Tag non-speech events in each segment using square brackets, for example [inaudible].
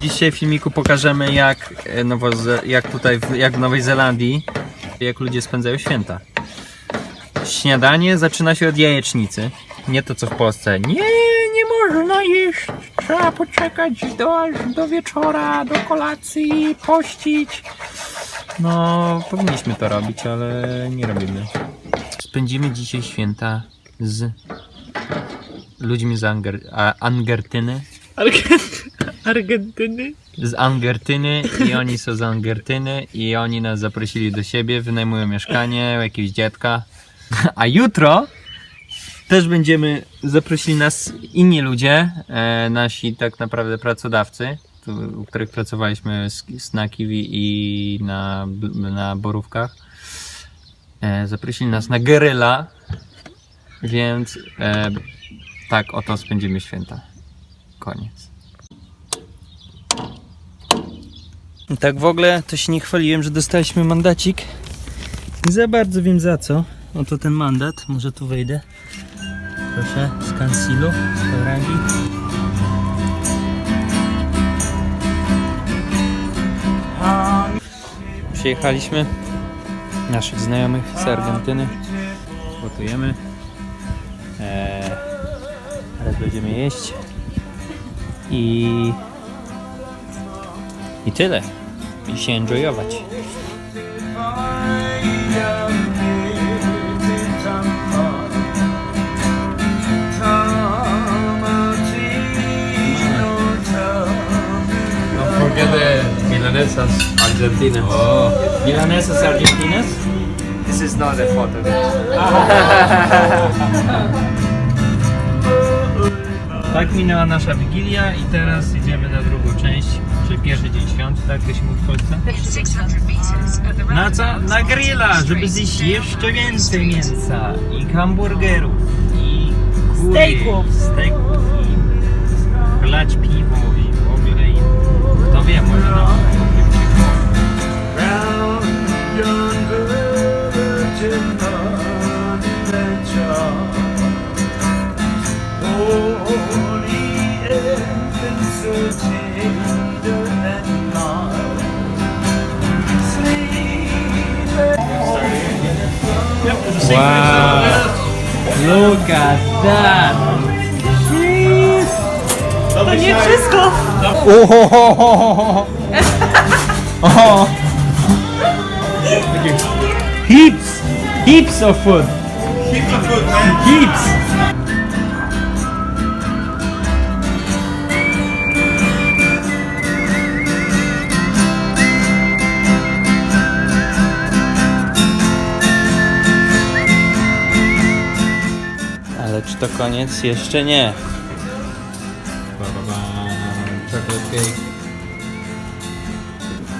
Dzisiaj w filmiku pokażemy jak, e, Nowoze- jak tutaj w, jak w Nowej Zelandii jak ludzie spędzają święta. Śniadanie zaczyna się od jajecznicy. Nie to co w Polsce. Nie, nie można jeść. Trzeba poczekać do, aż do wieczora, do kolacji, pościć. No, powinniśmy to robić, ale nie robimy. Spędzimy dzisiaj święta z ludźmi z Anger- a- Angertyny. Argentyny? z Angertyny i oni są z Angertyny i oni nas zaprosili do siebie, wynajmują mieszkanie jakiegoś dziadka. A jutro też będziemy, zaprosili nas inni ludzie, e, nasi tak naprawdę pracodawcy, u których pracowaliśmy na Kiwi i na, na Borówkach. E, zaprosili nas na Geryla, więc e, tak oto spędzimy święta. Koniec. Tak w ogóle to się nie chwaliłem, że dostaliśmy mandacik. Nie za bardzo wiem za co. Oto ten mandat, może tu wejdę. Proszę, z Kansilu, z Przyjechaliśmy naszych znajomych z Argentyny. Gotujemy. Eee, teraz będziemy jeść. I i tyle. I się enjoyować. Don't forget the Argentina. Oh, Milanesas Argentinas? This is not a photo. [laughs] tak minęła nasza Wigilia i teraz idziemy na drugą część, czyli pierwszy dzień świąt, tak to się mówi w Polsce. Na co? Na grilla, żeby zjeść jeszcze więcej mięsa i hamburgerów i Steaków. steaków i chlać piwo i w ogóle i kto wie, może nawet Wow! Look at that! To nie wszystko! Oh! [laughs] oh. Heaps! Heaps of food! Heaps of food, man! Heaps! To koniec? Jeszcze nie. Chocolate cake.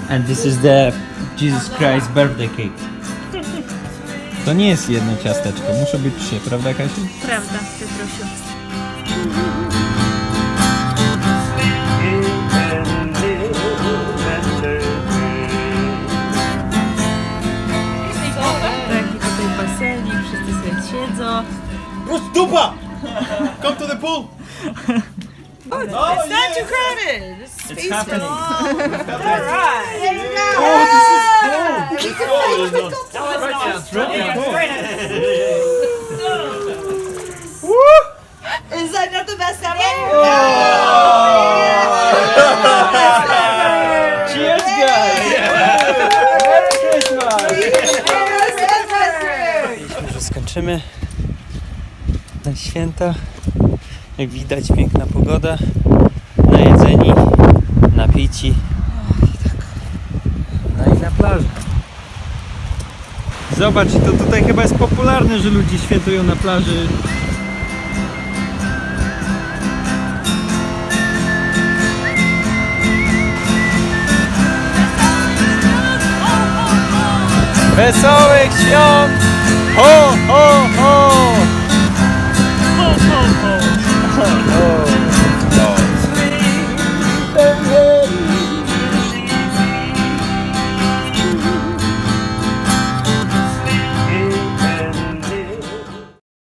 And this is the Jesus Christ birthday cake. To nie jest jedno ciasteczko, muszą być trzy, prawda Kasiu? Prawda, Piotrusiu. Wszyscy sobie. Dupa! Come to the pool! Oh, It's not too crowded. It's, It's peaceful. happening. All right. There you go. Oh, this is cold! It's cold. Is that not the best ever? Cheers skończymy na święta. Jak widać piękna pogoda. Najedzeni, napici. No i na plaży. Zobacz, to tutaj chyba jest popularne, że ludzie świętują na plaży. Wesołych świąt! ho, ho.